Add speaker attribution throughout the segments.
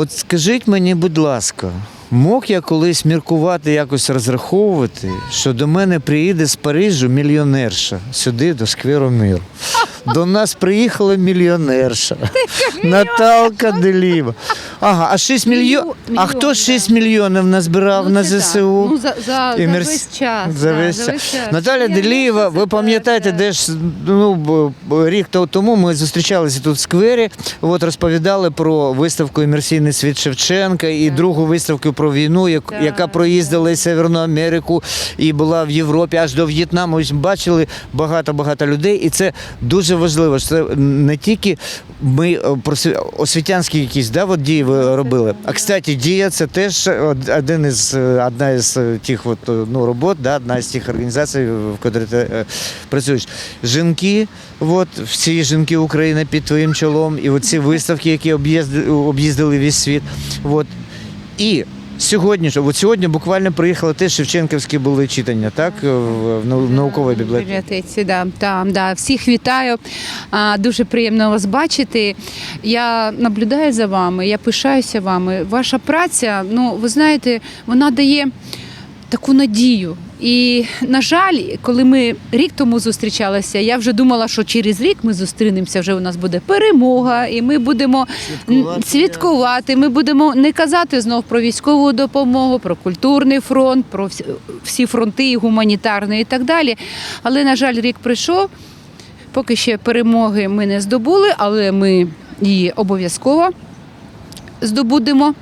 Speaker 1: От скажіть мені, будь ласка, мог я колись міркувати, якось розраховувати, що до мене приїде з Парижу мільйонерша сюди, до скверу Мир? До нас приїхала мільйонерша Наталка Деліва. Ага, а 6 мільйонів. А
Speaker 2: Мільйон,
Speaker 1: хто
Speaker 2: да.
Speaker 1: 6 мільйонів назбирав на
Speaker 2: це так.
Speaker 1: ЗСУ?
Speaker 2: Ну, за, за,
Speaker 1: І
Speaker 2: за
Speaker 1: мерс-
Speaker 2: весь час.
Speaker 1: За весь час. Наталя Делієва, ви пам'ятаєте, де ж ну, б- рік то- тому ми зустрічалися тут в сквері, от розповідали про виставку Імерсійний світ Шевченка і другу виставку про війну, як-
Speaker 2: Так,
Speaker 1: яка проїздила і Северну Америку і була в Європі аж до В'єтнаму. Ось бачили багато-багато людей, і це дуже важливо. що Це не тільки ми е, освітянські якісь да, от дії ви робили. А кстати, дія це теж один із е, одна із е, тих от, е, ну, робот, да, одна з тих організацій, в котрій ти е, працюєш. Жінки, от, всі жінки України під твоїм чолом, і оці виставки, які об'їзди- об'їздили весь світ. От. І сьогодні ж, от сьогодні буквально приїхали теж Шевченківські були читання, так? В, нау- науковій бібліотеці.
Speaker 2: бібліотеці. Да, там, да. Всіх вітаю. А, Дуже приємно вас бачити. Я наблюдаю за вами, я пишаюся вами. Ваша праця, ну ви знаєте, вона дає таку надію. І, на жаль, коли ми рік тому зустрічалися, я вже думала, що через рік ми зустрінемося, вже у нас буде перемога, і ми будемо
Speaker 1: Святкувати.
Speaker 2: святкувати. Ми будемо не казати знов про військову допомогу, про культурний фронт, про всі- всі фронти, і гуманітарний і так далі. Але, на жаль, рік прийшов. Поки ще перемоги ми не здобули, але ми її обов'язково здобудемо.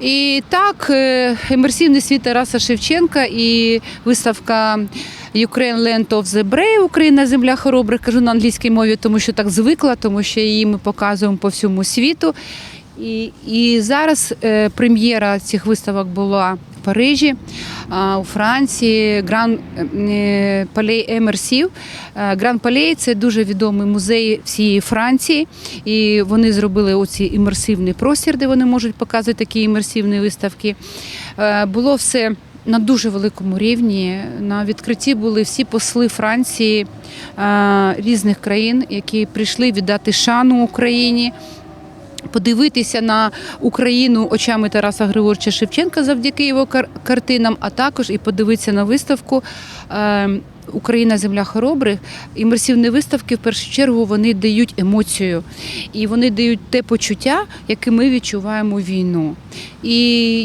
Speaker 2: І так, е, імерсивний світ Тараса Шевченка і виставка Ukraine Land of the Brave, Україна земля хоробрих, кажу на англійській мові, тому що так звикла, тому що її ми показуємо по всьому світу. І, і зараз е, прем'єра цих виставок була Парижі, у Франції, Гран е, Палей Емерсів. Е, Гран Палей це дуже відомий музей всієї Франції. І вони зробили оці імерсивний простір, де вони можуть показувати такі імерсивні виставки. Е, Було все. На дуже великому рівні на відкритті були всі посли Франції різних країн, які прийшли віддати шану Україні, подивитися на Україну очами Тараса Григорча Шевченка завдяки його кар- картинам, а також і подивитися на виставку. Україна земля хоробрих. Імерсивні виставки в першу чергу вони дають емоцію і вони дають те почуття, яке ми відчуваємо війну. І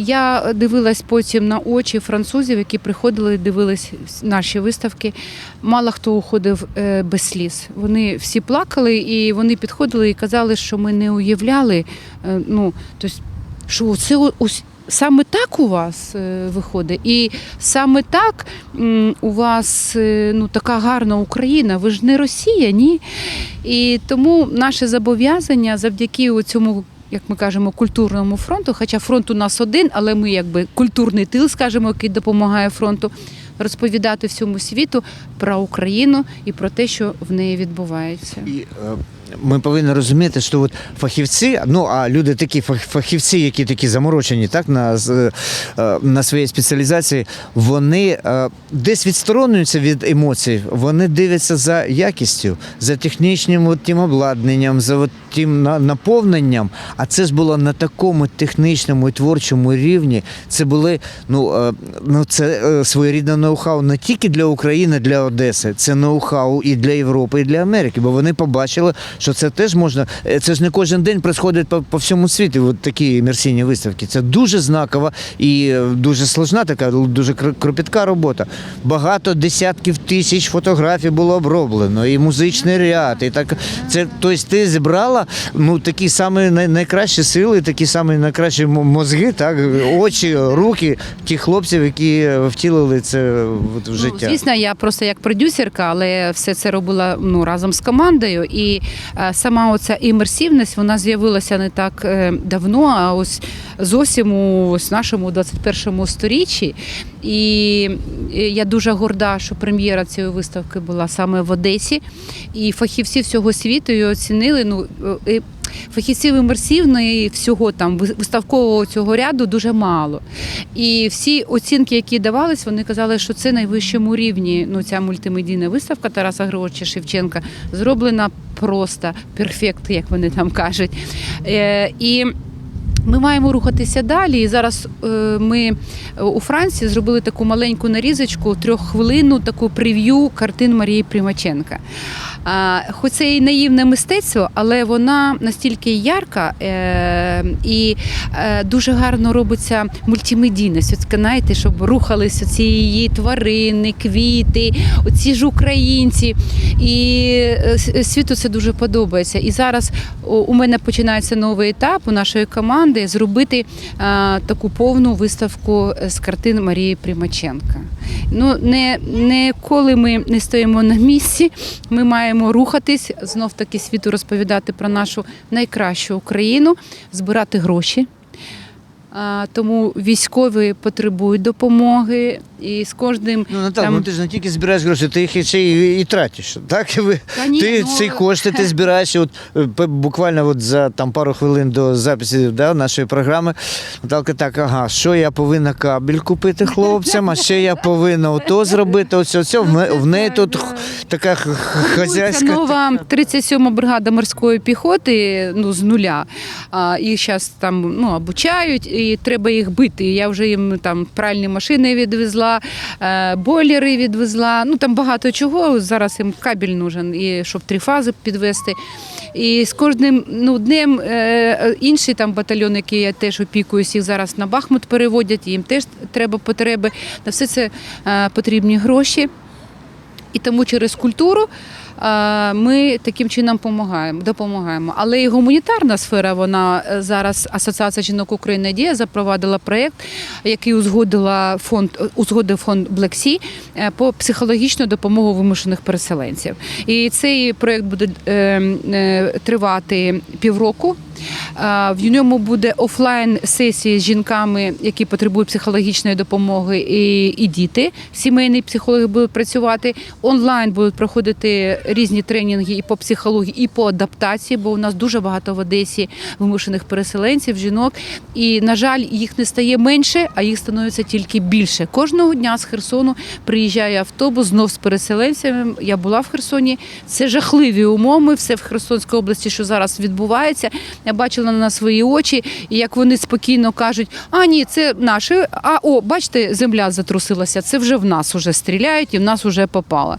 Speaker 2: я дивилась потім на очі французів, які приходили, дивились наші виставки. Мало хто уходив е, без сліз. Вони всі плакали, і вони підходили і казали, що ми не уявляли. е, Ну, тобто, що це ось. Саме так у вас е, виходить, і саме так у вас е, ну така гарна Україна. Ви ж не Росія, ні. І тому наше зобов'язання завдяки цьому, як ми кажемо, культурному фронту. Хоча фронт у нас один, але ми якби культурний тил, скажімо, який допомагає фронту, розповідати всьому світу про Україну і про те, що в неї відбувається.
Speaker 1: І е, ми повинні розуміти, що от фахівці, ну а люди такі фах- фахівці, які такі заморочені, так на, е, на своїй спеціалізації, вони е, десь відсторонюються від емоцій, вони дивляться за якістю, за технічним от, тим обладнанням, за от, тим на- наповненням. А це ж було на такому технічному і творчому рівні. Це були ну, е, ну це своєрідне ноу-хау не тільки для України, для Одеси, це ноу-хау і для Європи, і для Америки, бо вони побачили, що це теж можна. е, Це ж не кожен день проходить по, по всьому світу. От такі імерсійні виставки. Це дуже знакова і е, дуже сложна, така дуже кр- кропітка робота. Багато десятків тисяч фотографій було оброблено, і музичний ряд, і так. Це тобто ти зібрала ну такі самі найкращі сили, такі самі найкращі мозги, так очі, руки тих хлопців, які втілили це от в життя.
Speaker 2: Ну, звісно, я просто як продюсерка, але все це робила ну, разом з командою. І сама оця імерсивність вона з'явилася не так е, давно, а ось зовсім у ось нашому 21 сторіччі. І е, я дуже горда, що прем'єра цієї виставки була саме в Одесі. І фахівці всього світу її оцінили. Ну, е, е, Фахівців імерсивної всього там виставкового цього ряду дуже мало. І всі оцінки, які давались, вони казали, що це найвищому рівні. Ну, ця мультимедійна виставка Тараса Григоровича Шевченка зроблена просто перфект, як вони там кажуть. Е, і Ми маємо рухатися далі. І зараз е, ми е, у Франції зробили таку маленьку нарізочку, трьоххвилинну таку прев'ю картин Марії Примаченка. Хоч це і наївне мистецтво, але вона настільки ярка е, і дуже гарно робиться мультимедійність. От, знаєте, щоб рухалися ці її тварини, квіти, оці ж українці. І світу це дуже подобається. І зараз у мене починається новий етап у нашої команди зробити е, таку повну виставку з картин Марії Примаченка. Ну, не, не коли ми не стоїмо на місці, ми маємо рухатись, знов таки світу розповідати про нашу найкращу Україну, збирати гроші. Тому військові потребують допомоги, і з кожним
Speaker 1: Ну, Наталя,
Speaker 2: Там-
Speaker 1: ну ти ж не тільки збираєш гроші, ти їх ще і, і тратиш. Так? Ви,
Speaker 2: ні,
Speaker 1: ти
Speaker 2: ну,
Speaker 1: ці кошти ти збираєш. От, е, буквально от за там, пару хвилин до запису да, нашої програми. Наталка так, ага, що я повинна кабель купити хлопцям, а ще я повинна ото зробити, ось оце. В, в неї тут така хазяйська.
Speaker 2: нова 37 бригада морської піхоти ну, з нуля. А, їх зараз там ну, обучають, і треба їх бити. Я вже їм там пральні машини відвезла, е, бойлери відвезла. Ну там багато чого. Зараз їм кабель нужен, і щоб три фази підвести. І з кожним ну, днем е, інший там батальйон, який я теж опікуюсь, їх зараз на Бахмут переводять, їм теж треба потреби. На все це е, потрібні гроші. І тому через культуру ми таким чином допомагаємо. Але і гуманітарна сфера, вона е, зараз Асоціація жінок України дія запровадила проєкт, який узгодила фонд, узгодив фонд Black Sea е, по психологічну допомогу вимушених переселенців. І цей проєкт буде е, е, тривати півроку. Е, В ньому буде офлайн сесії з жінками, які потребують психологічної допомоги, і, і діти. Сімейні психологи будуть працювати. Онлайн будуть проходити різні тренінги і по психології, і по адаптації, бо у нас дуже багато в Одесі вимушених переселенців, жінок. І, на жаль, їх не стає менше, а їх становиться тільки більше. Кожного дня з Херсону приїжджає автобус знов з переселенцями. Я була в Херсоні. Це жахливі умови. Все в Херсонській області, що зараз відбувається. Я бачила на свої очі, і як вони спокійно кажуть: а ні, це наше. А о, бачите, земля затрусилася. Це вже в нас уже стріляють і в нас вже попало.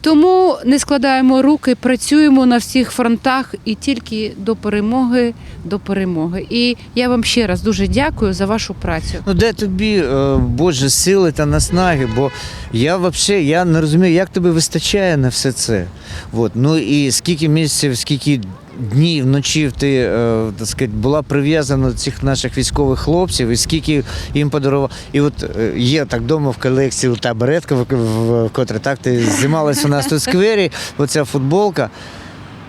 Speaker 2: Тому не складаємо руки, працюємо на всіх фронтах і тільки до перемоги, до перемоги. І я вам ще раз дуже дякую за вашу працю.
Speaker 1: Ну, де тобі, е, Боже, сили та наснаги, бо я взагалі я не розумію, як тобі вистачає на все це. От. Ну і скільки місяців, скільки днів, ночів ти е, так сказати, була прив'язана до цих наших військових хлопців, і скільки їм подарував. І от е, є так вдома в колекції та беретка, в котре так ти знімалась у нас тут в сквері, оця футболка.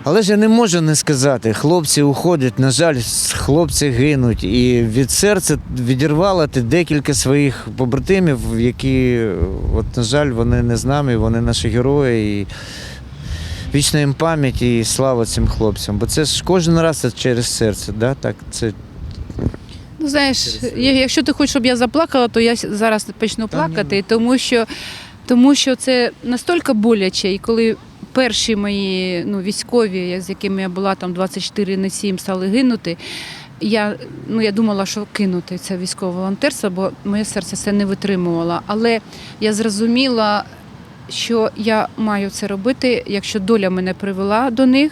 Speaker 1: Але ж я не можу не сказати, хлопці уходять, на жаль, хлопці гинуть. І від серця відірвала ти декілька своїх побратимів, які, е, от, на жаль, вони не з нами, вони наші герої. І вічна їм пам'ять і слава цим хлопцям. Бо це ж кожен раз це через серце. Да? Так, це
Speaker 2: Ну, знаєш, я- якщо ти хочеш, щоб я заплакала, то я с- зараз почну
Speaker 1: Та ні.
Speaker 2: плакати, тому що, тому що це настільки боляче, і коли. Перші мої ну, військові, я- з якими я була там 24 на 7, стали гинути. Я, ну, я думала, що кинути це військове волонтерство, бо моє серце це не витримувало. Але я зрозуміла, що я маю це робити, якщо доля мене привела до них.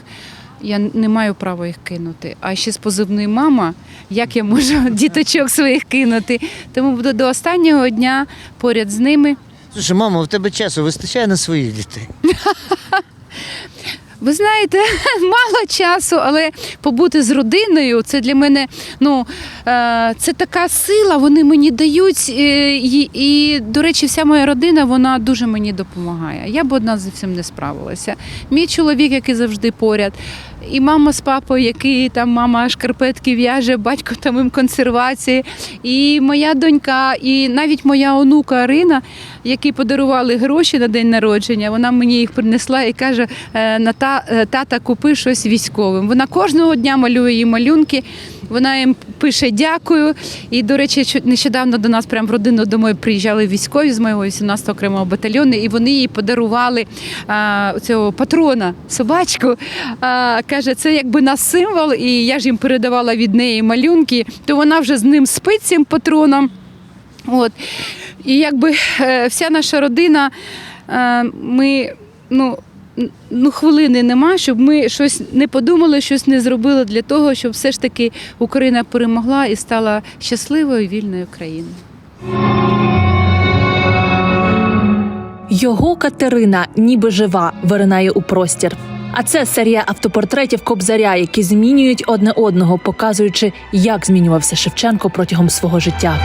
Speaker 2: Я не маю права їх кинути. А ще з позивною мама, як я можу діточок своїх кинути. Тому буду до останнього дня поряд з ними.
Speaker 1: Слушай, мама, у тебе часу вистачає на своїх дітей.
Speaker 2: Ви знаєте, мало часу, але побути з родиною це для мене ну, е, це така сила, вони мені дають. е, І, і, до речі, вся моя родина вона дуже мені допомагає. Я б одна з цим не справилася. Мій чоловік, який завжди поряд, і мама з папою, які там мама шкарпетки в'яже, батько там їм консервації, і моя донька, і навіть моя онука Арина, які подарували гроші на день народження, вона мені їх принесла і каже: на «Ната- е, тата, купи щось військовим. Вона кожного дня малює їй малюнки. Вона їм пише дякую. І, до речі, нещодавно до нас прямо в родину домой приїжджали військові з моєго 18 го окремого батальйону, і вони їй подарували а, цього патрона, собачку. А, каже, це якби наш символ, і я ж їм передавала від неї малюнки, то вона вже з ним спить цим патроном. От. І якби е, вся наша родина, е, ми ну, ну, хвилини нема, щоб ми щось не подумали, щось не зробили для того, щоб все ж таки Україна перемогла і стала щасливою вільною країною.
Speaker 3: Його Катерина, ніби жива, виринає у простір. А це серія автопортретів Кобзаря, які змінюють одне одного, показуючи, як змінювався Шевченко протягом свого життя.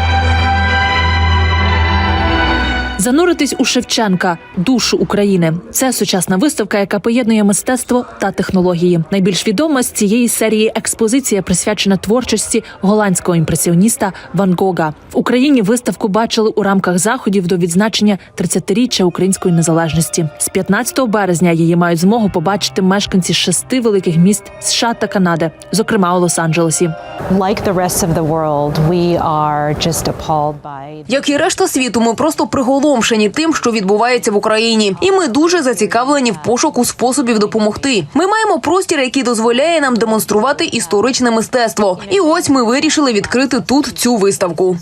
Speaker 3: Зануритись у Шевченка, душу України. Це сучасна виставка, яка поєднує мистецтво та технології. Найбільш відома з цієї серії експозиція присвячена творчості голландського імпресіоніста Ван Гога. В Україні виставку бачили у рамках заходів до відзначення 30-річчя української незалежності. З 15 березня її мають змогу побачити мешканці шести великих міст США та Канади, зокрема у Лос-Анджелесі.
Speaker 4: Like the rest of the world, we are just appalled by
Speaker 5: Як і решта світу, ми просто приголомшені тим, що відбувається в Україні, і ми дуже зацікавлені в пошуку способів допомогти. Ми маємо простір, який дозволяє нам демонструвати історичне мистецтво. І ось ми вирішили відкрити тут цю виставку.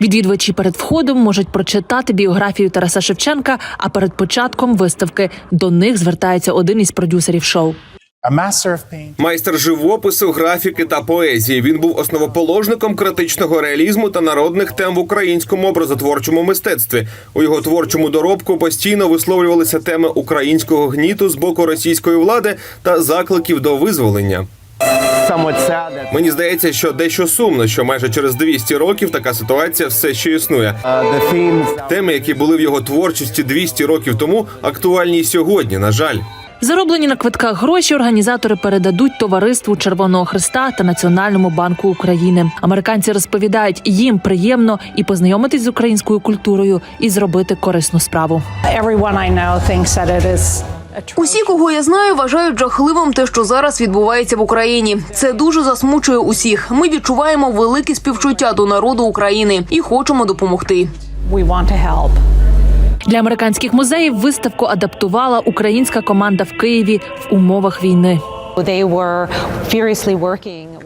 Speaker 3: Відвідувачі перед входом можуть прочитати біографію Тараса Шевченка. А перед початком виставки до них звертається один із продюсерів шоу.
Speaker 6: A master of paint.
Speaker 7: Майстер живопису, графіки та поезії. Він був основоположником критичного реалізму та народних тем в українському образотворчому мистецтві. У його творчому доробку постійно висловлювалися теми українського гніту з боку російської влади та закликів до визволення.
Speaker 6: Somewhat
Speaker 7: Мені здається, що дещо сумно, що майже через 200 років така ситуація все ще існує.
Speaker 6: the themes
Speaker 7: Теми, які були в його творчості 200 років тому, актуальні й сьогодні. На жаль.
Speaker 3: Зароблені на квитках гроші організатори передадуть товариству Червоного Христа та Національному банку України. Американці розповідають, їм приємно і познайомитись з українською культурою, і зробити корисну справу.
Speaker 5: Усі, кого я знаю, вважають жахливим те, що зараз відбувається в Україні. Це дуже засмучує усіх. Ми відчуваємо велике співчуття до народу України і хочемо допомогти.
Speaker 3: Для американських музеїв виставку адаптувала українська команда в Києві в умовах війни.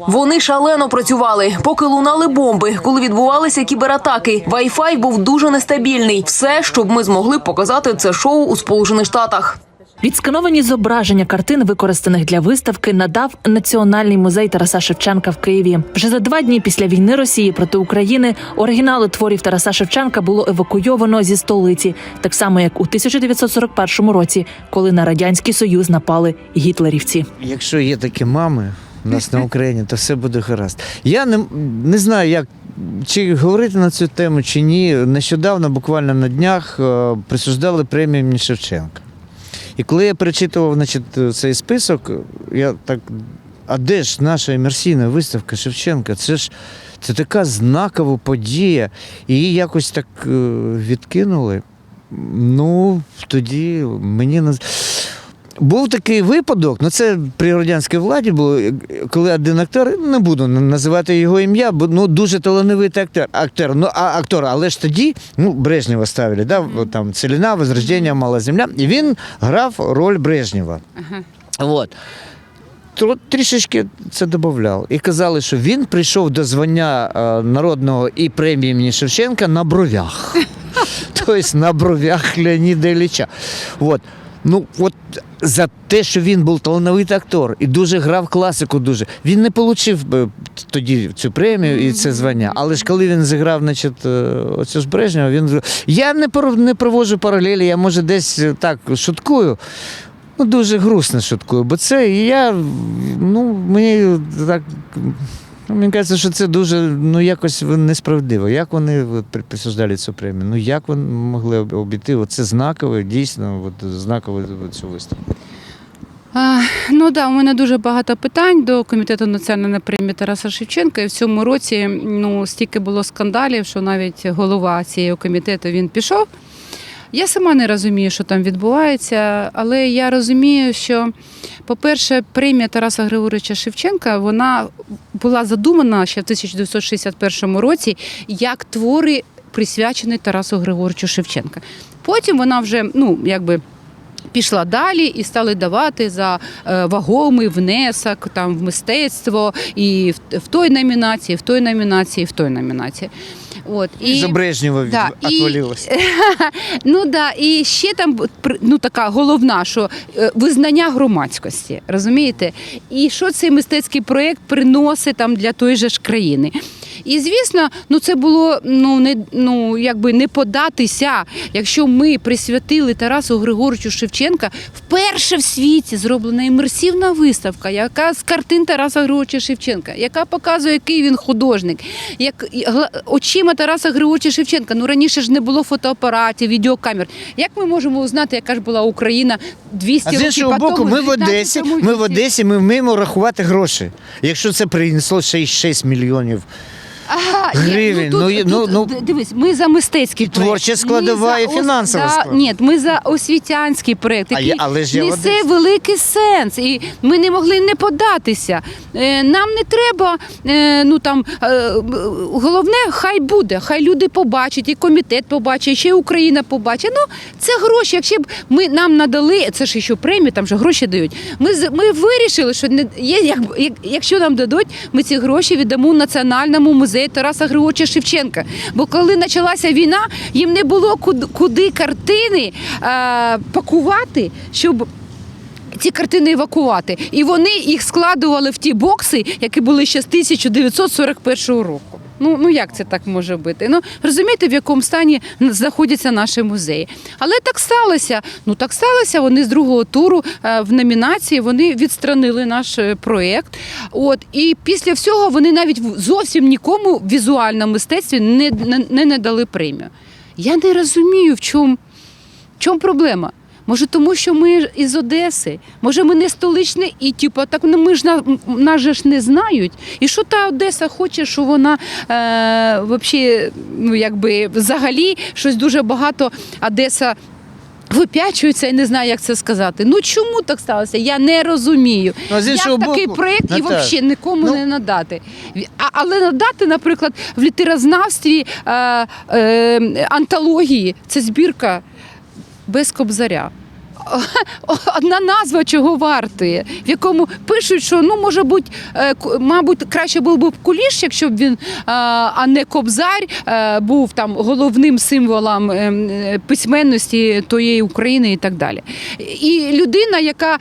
Speaker 5: Вони шалено працювали, поки лунали бомби, коли відбувалися кібератаки. Wi-Fi був дуже нестабільний. Все, щоб ми змогли показати це шоу у Сполучених Штатах.
Speaker 3: Відскановані зображення картин, використаних для виставки, надав Національний музей Тараса Шевченка в Києві. Вже за два дні після війни Росії проти України оригінали творів Тараса Шевченка було евакуйовано зі столиці, так само як у 1941 році, коли на радянський союз напали гітлерівці.
Speaker 1: Якщо є такі мами у нас на Україні, то все буде гаразд. Я не, не знаю, як. Чи говорити на цю тему, чи ні. Нещодавно, буквально на днях, е, присуждали премію імені Шевченка. І коли я перечитував значить, цей список, я так. А де ж наша імерсійна виставка Шевченка? Це ж це така знакова подія. І її якось так е, відкинули. Ну, тоді мені був такий випадок, ну це при радянській владі було, коли один актор, не буду називати його ім'я, бо ну дуже талановитий актор, актор, ну а актор, але ж тоді ну, Брежнєва ставили, да, там Целіна, Возрождення, Мала Земля, і він грав роль Брежнєва. Вот. Трішечки це додавав. І казали, що він прийшов до звання е, народного і премії імені Шевченка на бровях. Тобто на бровях Леоніда Ілліча. От. Ну, от за те, що він був талановитий актор і дуже грав класику, дуже. Він не отримав тоді цю премію і це звання. Але ж коли він зіграв, значить, е, оцю ж Брежнєва, він. Я не, не проводжу паралелі, я може десь е, так шуткую. Ну, дуже грустно шуткую, бо це я, ну, мені так. Ну, Мені кажеться, що це дуже ну, якось несправедливо. Як вони присуждали цю премію? Ну як вони могли обійти? Оце знакове, дійсно, от, знакове цю виставку.
Speaker 2: А, ну да, у мене дуже багато питань до комітету національної премії Тараса Шевченка. І в цьому році ну стільки було скандалів, що навіть голова цієї комітету він пішов. Я сама не розумію, що там відбувається, але я розумію, що, по-перше, премія Тараса Григоровича Шевченка вона була задумана ще в 1961 році як твори, присвячені Тарасу Григоровичу Шевченка. Потім вона вже, ну, якби. Пішла далі і стали давати за е, вагомий внесок там в мистецтво і в, в той номінації, в той номінації, в той номінації. От
Speaker 1: І... За Брежнєва
Speaker 2: Да,
Speaker 1: від...
Speaker 2: і- Ну да, і ще там ну така головна, що е, визнання громадськості, розумієте? І що цей мистецький проєкт приносить там для тої же ж країни. І звісно, ну це було ну не ну якби не податися, якщо ми присвятили Тарасу Григоровичу Шевченка вперше в світі зроблена імерсивна виставка, яка з картин Тараса Григоровича Шевченка, яка показує, який він художник, як очима Тараса Григоровича Шевченка. Ну раніше ж не було фотоапаратів, відеокамер. Як ми можемо узнати, яка ж була Україна 200
Speaker 1: А з іншого боку, ми в Одесі, ми в? Одесі, ми вміємо рахувати гроші. Якщо це принесло 6, мільйонів.
Speaker 2: Ага, ні,
Speaker 1: Гривень,
Speaker 2: тут-
Speaker 1: ну, ну,
Speaker 2: тут,
Speaker 1: ну,
Speaker 2: д- дивись, ми за мистецький
Speaker 1: і
Speaker 2: проект.
Speaker 1: творча
Speaker 2: Ми
Speaker 1: складова,
Speaker 2: за
Speaker 1: і
Speaker 2: ос-
Speaker 1: фінансова
Speaker 2: да,
Speaker 1: складова.
Speaker 2: Ні, ми за освітянський проект,
Speaker 1: А
Speaker 2: який
Speaker 1: я- але ж я
Speaker 2: несе
Speaker 1: Одесі.
Speaker 2: великий сенс. І ми не могли не податися. Е, Нам не треба, е, ну там е, головне, хай буде, хай люди побачать, і комітет побачить, і ще Україна побачить. Ну, це гроші. Якщо б ми нам надали, це ж ще премії, там же гроші дають. Ми з- ми вирішили, що не є, як, як- якщо нам дадуть, ми ці гроші віддамо Національному музею Тараса Григоровича Шевченка. Бо коли почалася війна, їм не було куди, картини а, пакувати, щоб. Ці картини евакувати, і вони їх складували в ті бокси, які були ще з 1941 року. Ну ну як це так може бути? Ну розумієте, в якому стані знаходяться наші музеї. Але так сталося. Ну так сталося. Вони з другого туру е, в номінації вони відстранили наш е, проєкт. І після всього вони навіть зовсім нікому в візуальному мистецтві не, не, не надали премію. Я не розумію, в чому, в чому проблема. Може, тому що ми із Одеси, може, ми не столичні, і типу, так ну ми ж нас же ж не знають. І що та Одеса хоче, що вона е, вообще, ну якби взагалі щось дуже багато Одеса. Вип'ячується, я не знаю, як це сказати. Ну чому так сталося? Я не розумію.
Speaker 1: Ну, з іншого
Speaker 2: як такий
Speaker 1: боку,
Speaker 2: проєкт і
Speaker 1: Наталя,
Speaker 2: взагалі нікому
Speaker 1: ну-
Speaker 2: не надати. А, але надати, наприклад, в літерознавстві е, е, антології це збірка без кобзаря. Одна назва чого вартує, в якому пишуть, що ну може бути, е, мабуть, краще був би куліш, якщо б він, е, а не кобзар, е, був там головним символом письменності тієї України і так далі. І людина, яка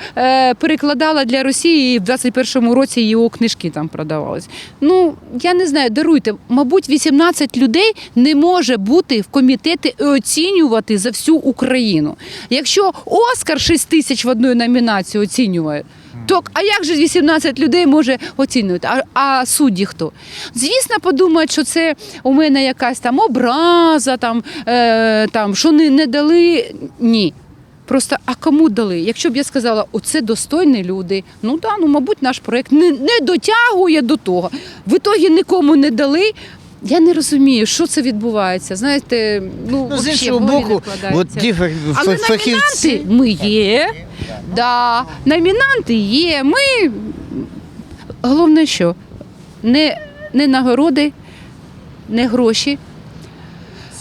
Speaker 2: перекладала для Росії в 21-му році його книжки там продавались. Ну я не знаю, даруйте, мабуть, 18 людей не може бути в комітеті і оцінювати за всю Україну. Якщо Оскар 6 тисяч в одну номінацію оцінює. То, а як же 18 людей може оцінювати? А, а судді хто? Звісно, подумають, що це у мене якась там образа, там, е, там що не, не дали. Ні. Просто а кому дали? Якщо б я сказала, оце достойні люди, ну да, ну мабуть, наш проект не, не дотягує до того. В ітогі нікому не дали. Я не розумію, що це відбувається. Знаєте, ну,
Speaker 1: Ну, з іншого боку, от ті
Speaker 2: Але
Speaker 1: фах- фахівці.
Speaker 2: номінанти ми є. Да, номінанти є. Ми головне, що не, не нагороди, не гроші.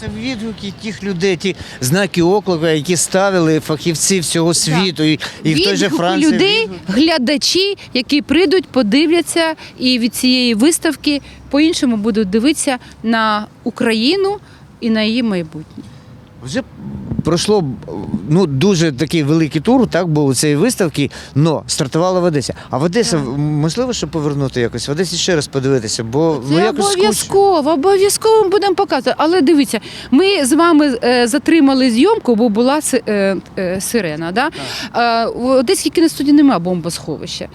Speaker 1: Це відгуки тих людей, ті знаки оклика, які ставили фахівці всього світу. І, і в той же
Speaker 2: Відгуки
Speaker 1: Франції.
Speaker 2: людей, глядачі, які прийдуть, подивляться і від цієї виставки по-іншому будуть дивитися на Україну і на її майбутнє.
Speaker 1: Вже пройшло ну, дуже такий великий тур, так, був у цієї виставки, але стартувала в Одесі. А в Одесі можливо, що повернути якось? В Одесі ще раз подивитися, бо ну,
Speaker 2: Це
Speaker 1: якось скучно.
Speaker 2: обов'язково, обов'язково будемо показувати. Але дивіться, ми з вами е, затримали зйомку, бо була е, е, сирена. Да? Е, в Одеській кіностудії немає бомбосховища.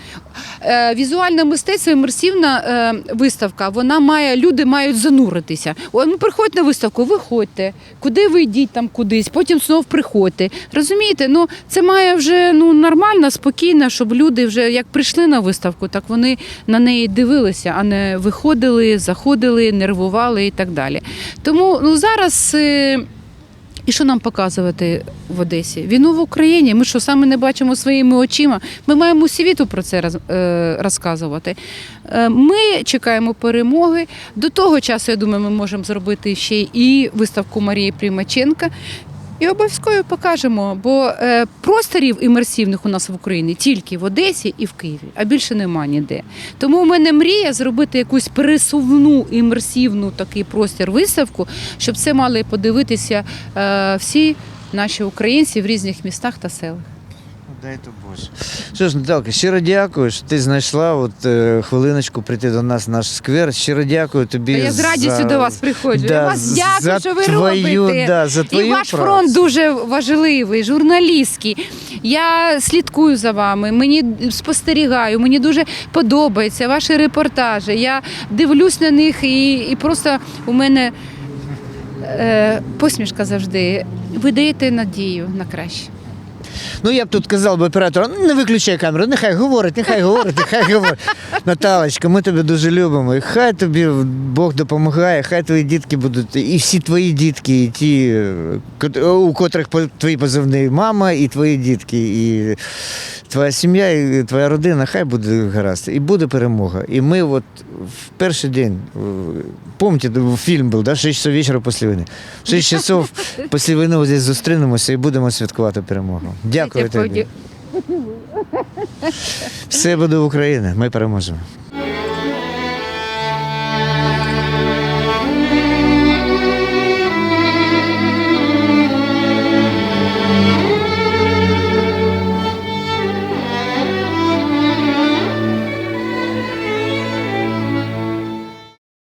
Speaker 2: Е, візуальне мистецтво, імерсивна е, виставка, вона має, люди мають зануритися. Ну, приходьте на виставку, виходьте, куди ви йдіть там кудись, потім знов приходьте. Розумієте, ну це має вже ну, нормально, спокійно, щоб люди вже як прийшли на виставку, так вони на неї дивилися, а не виходили, заходили, нервували і так далі. Тому ну, зараз. І що нам показувати в Одесі? Війну в Україні. Ми що саме не бачимо своїми очима. Ми маємо світу про це е, розказувати. Е, Ми чекаємо перемоги. До того часу, я думаю, ми можемо зробити ще і виставку Марії Примаченка. І обов'язково покажемо, бо е, просторів імерсивних у нас в Україні тільки в Одесі і в Києві, а більше нема ніде. Тому в мене мрія зробити якусь пересувну імерсивну такий простір виставку, щоб це мали подивитися е, всі наші українці в різних містах та селах.
Speaker 1: Дай то Боже. Що ж, Наталка, щиро дякую, що ти знайшла от, е, хвилиночку прийти до нас в наш сквер. Щиро дякую тобі.
Speaker 2: Та я з радістю
Speaker 1: за...
Speaker 2: до вас приходжу.
Speaker 1: Да,
Speaker 2: я вас дякую,
Speaker 1: за
Speaker 2: що ви
Speaker 1: твою,
Speaker 2: робите.
Speaker 1: Да, за твою
Speaker 2: І ваш
Speaker 1: працю.
Speaker 2: фронт дуже важливий, журналістський. Я слідкую за вами, мені спостерігаю, мені дуже подобаються ваші репортажі. Я дивлюсь на них і, і просто у мене е, посмішка завжди. Ви даєте надію на краще.
Speaker 1: Ну я б тут казав би оператору, «Ну, не виключай камеру, нехай говорить, нехай говорить, нехай говорить. Наталочка, ми тебе дуже любимо. І хай тобі Бог допомагає, хай твої дітки будуть, і всі твої дітки, і ті, у котрих твої позивні мама, і твої дітки, і твоя сім'я, і твоя родина, хай буде гаразд. І буде перемога. І ми от в перший день, пам'ятаєте, фільм був, да, 6 часов вечора після війни. 6 часов після війни зустрінемося і будемо святкувати перемогу. Дякую тобі. Все буде в Україні. Ми переможемо.